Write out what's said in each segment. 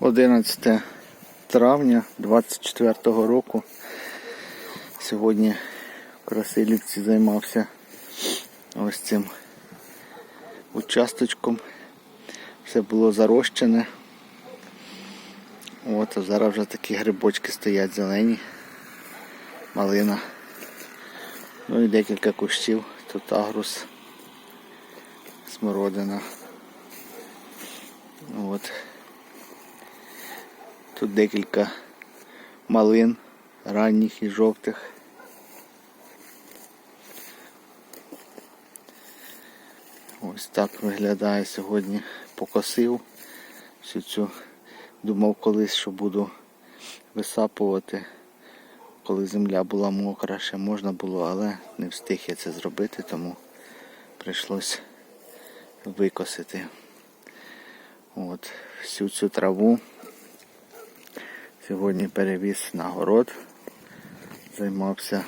11 травня 24 року. Сьогодні в Красилівці займався ось цим участочком. Все було зарощене. От, а зараз вже такі грибочки стоять зелені. Малина. Ну і декілька кущів. Тут агрус, смородина. От. Тут декілька малин ранніх і жовтих. Ось так виглядає сьогодні. Покосив всю цю. Думав колись, що буду висапувати. Коли земля була мокра, ще можна було, але не встиг я це зробити, тому прийшлось викосити. От, всю цю траву сьогодні перевіз на город, займався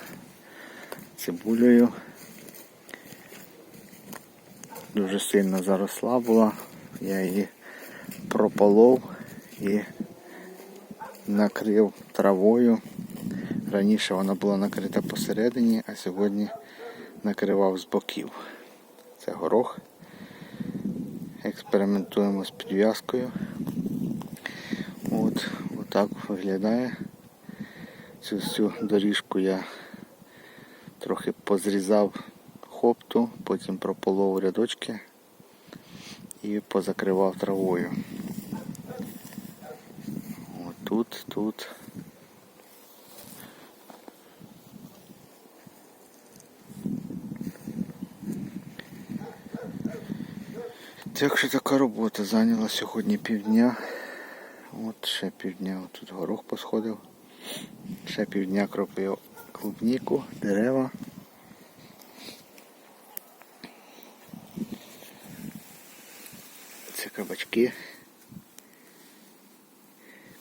цибулею. Дуже сильно заросла була, я її прополов і накрив травою. Раніше вона була накрита посередині, а сьогодні накривав з боків. Це горох. Експериментуємо з підв'язкою. Виглядає. Цю всю доріжку я трохи позрізав хопту, потім прополов рядочки і позакривав травою. От тут, тут. Так що така робота зайняла сьогодні півдня. От ще півдня тут горох посходив. Ще півдня кропив клубніку, дерева. Це кабачки.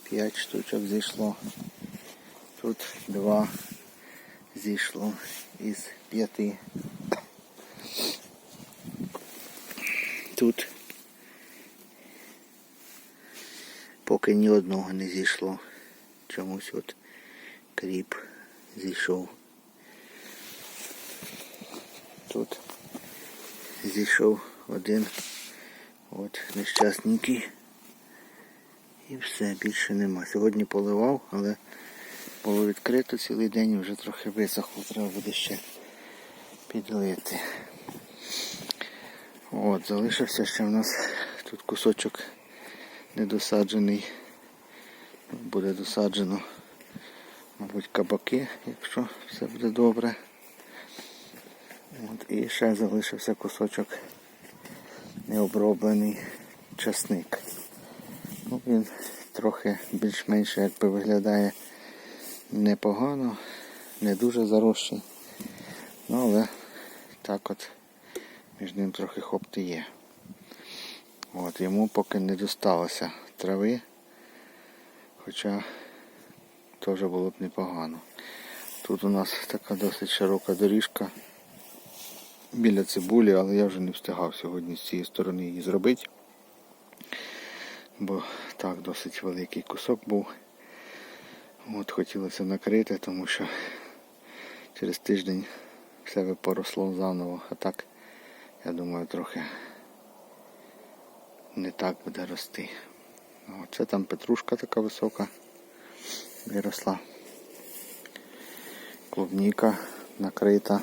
П'ять штучок зійшло. Тут два зійшло із п'яти. Тут поки ні одного не зійшло. Чомусь от кріп зійшов. Тут зійшов один от нещасненький. І все, більше нема. Сьогодні поливав, але було відкрито цілий день і вже трохи висохло, треба буде ще підлити. От, залишився ще в нас тут кусочок недосаджений. Буде досаджено, мабуть, кабаки, якщо все буде добре. От, і ще залишився кусочок необроблений часник. Ну, Він трохи більш-менш якби виглядає непогано, не дуже заросший. Ну, але так от між ним трохи хопти є. От, Йому поки не досталося трави, хоча теж було б непогано. Тут у нас така досить широка доріжка біля цибулі, але я вже не встигав сьогодні з цієї сторони її зробити. Бо так досить великий кусок був. От хотілося накрити, тому що через тиждень все би поросло заново. А так, я думаю, трохи не так буде рости. Оце там петрушка така висока виросла. Клубніка накрита.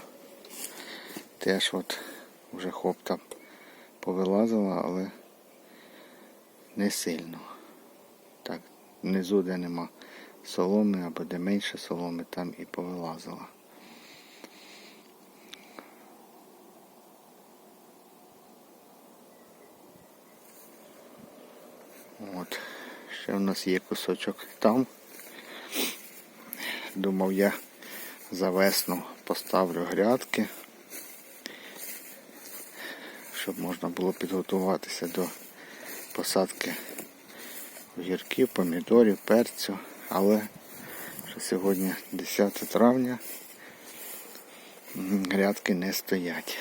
Теж от вже хопта повилазила, але не сильно. Так, внизу, де нема соломи або де менше соломи, там і повилазила. От, ще в нас є кусочок там. Думав я за весну поставлю грядки, щоб можна було підготуватися до посадки огірків, помідорів, перцю, але вже сьогодні 10 травня грядки не стоять.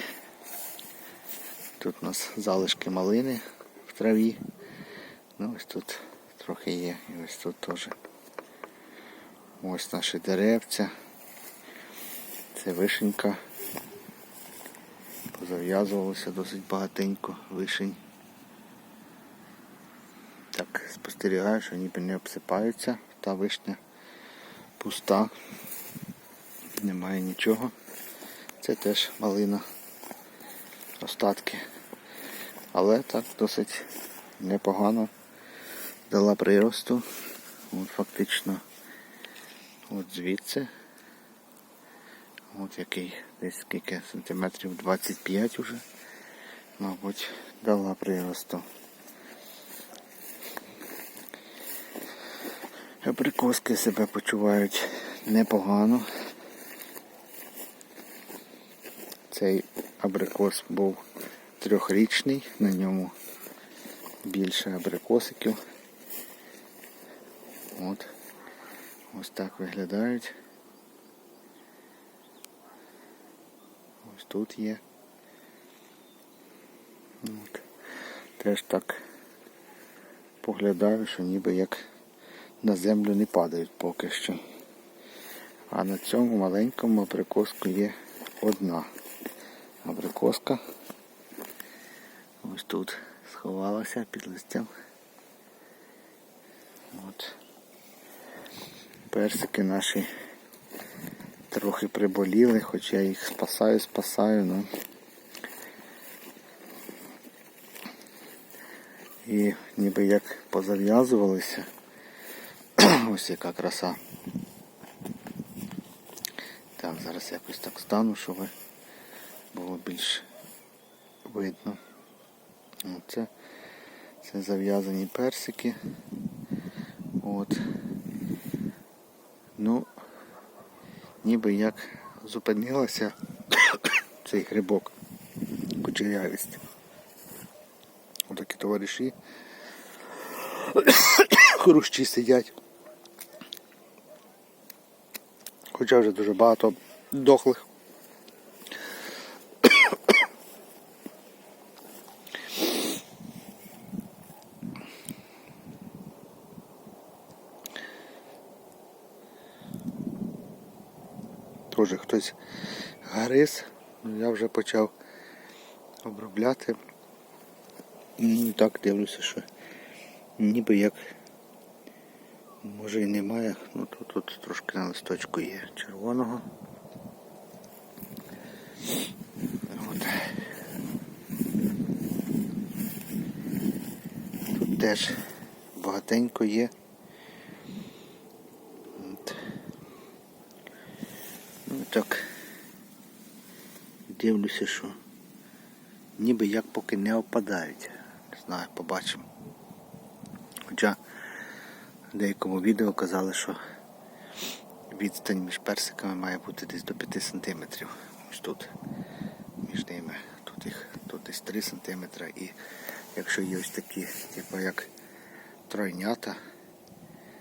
Тут у нас залишки малини в траві. Ну ось тут трохи є. І ось тут теж. Ось наші деревця. Це вишенька. Позав'язувалося досить багатенько вишень. Так, спостерігаю, що ніби не обсипаються. Та вишня пуста. Немає нічого. Це теж малина. Остатки. Але так досить непогано дала приросту. От фактично от звідси. От який десь скільки сантиметрів 25 уже, мабуть, дала приросту. Абрикоски себе почувають непогано. Цей абрикос був трьохрічний, на ньому більше абрикосиків. От. Ось так виглядають. Ось тут є. От. Теж так поглядаю, що ніби як на землю не падають поки що. А на цьому маленькому абрикоску є одна абрикоска. Ось тут сховалася під листям. От. Персики наші трохи приболіли, хоча я їх спасаю, спасаю, ну. І ніби як позав'язувалися. Ось яка краса. Так, зараз якось так стану, щоб було більш видно. Оце це зав'язані персики. От. Ну, ніби як зупинилася цей грибок. Кучерявість. Отакі товариші. Хрущі сидять. Хоча вже дуже багато дохлих. Теж хтось гриз, ну я вже почав обробляти. І так дивлюся, що ніби як може і немає, ну тут, тут трошки на листочку є червоного. От. Тут теж багатенько є. От. Ну так дивлюся, що ніби як поки не опадають. Не знаю, побачимо. Хоча в деякому відео казали, що відстань між персиками має бути десь до 5 см. Ось тут між ними. Тут їх тут десь 3 см і якщо є ось такі, типу як тройнята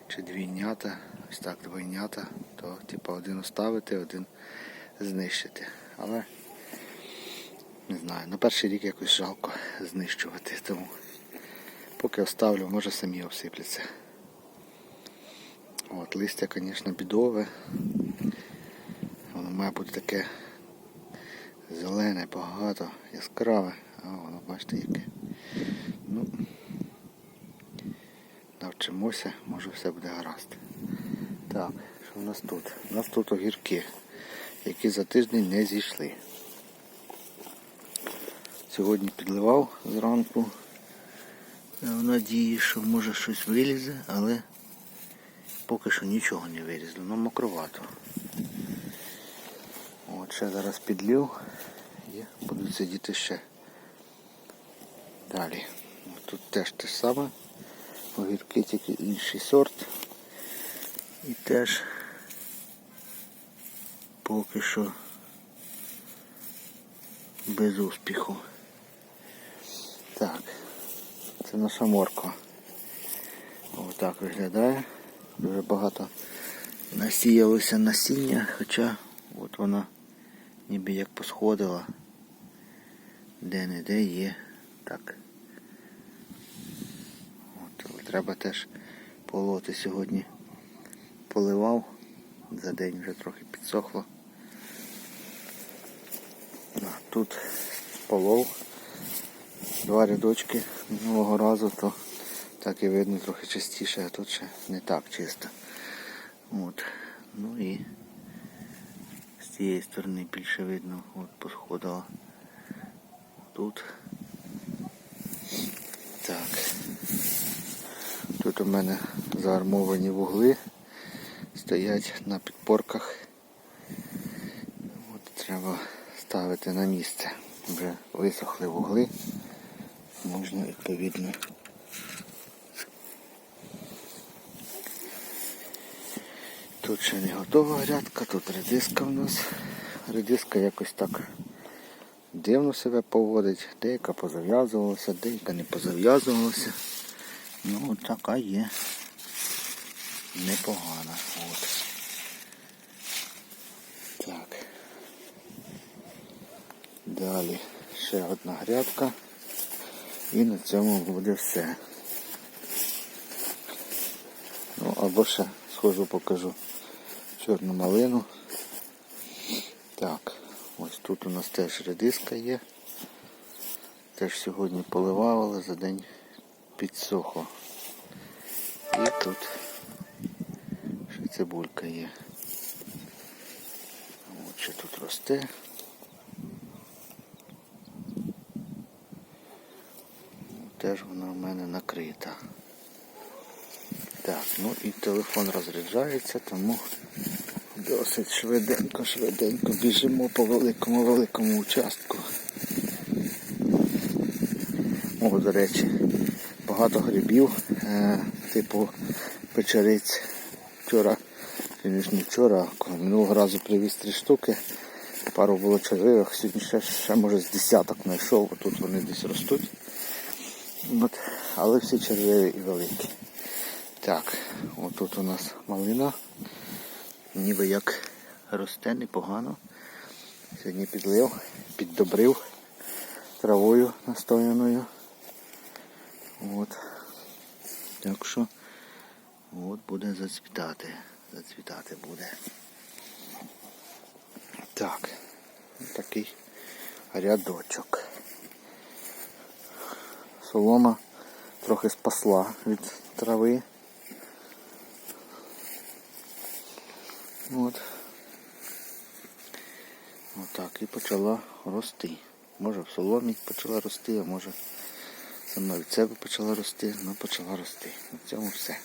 чи двійнята, ось так двойнята, то типу один оставити, один знищити. Але не знаю, на перший рік якось жалко знищувати, тому поки оставлю, може самі обсипляться. От, листя, звісно, бідове. Воно має бути таке зелене, багато, яскраве, а воно бачите яке. Ну, навчимося, може все буде гаразд. Так, що в нас тут? У нас тут огірки, які за тиждень не зійшли. Сьогодні підливав зранку. В надії, що може щось вилізе, але поки що нічого не вилізло, ну мокровато. От ще зараз підлив і будуть сидіти ще далі. Тут теж те ж саме. Огірки тільки інший сорт. І теж поки що без успіху. Так, це наша морква. Ось так виглядає. Дуже багато насіялося насіння, хоча от вона ніби як посходила. Де-не-де є. Так. От, треба теж полоти сьогодні поливав. За день вже трохи підсохло. А Тут полов. Два рядочки минулого разу, то так і видно трохи чистіше, а тут ще не так чисто. От. Ну і з цієї сторони більше видно, от посходило. Тут. Так. Тут у мене заармовані вугли стоять на підпорках. От треба ставити на місце. Вже висохли вугли. Можна відповідно. Тут ще не готова грядка, тут редиска в нас. Редиска якось так дивно себе поводить. Деяка позав'язувалася, деяка не позав'язувалася. Ну от така є непогана. От. Так. Далі ще одна грядка. І на цьому буде все. Ну, або ще схожу покажу чорну малину. Так, ось тут у нас теж редиска є. Теж сьогодні поливали, за день підсохло. І тут ще цибулька є. От що тут росте. Теж вона в мене накрита. Так, ну і телефон розряджається, тому досить швиденько, швиденько біжимо по великому великому участку. О, до речі, багато грибів, е, типу печериць. Вчора, звісно, не вчора, минулого разу привіз три штуки. Пару було червивих, сьогодні ще, ще може з десяток знайшов, тут вони десь ростуть. От, але всі червиві і великі. Так, отут у нас малина. Ніби як росте непогано. Сьогодні підлив, піддобрив травою настояною. От. Так що от буде зацвітати. Зацвітати буде. Так, такий рядочок. Солома трохи спасла від трави. От. Отак і почала рости. Може в соломі почала рости, а може сама від себе почала рости, але почала рости. На цьому все.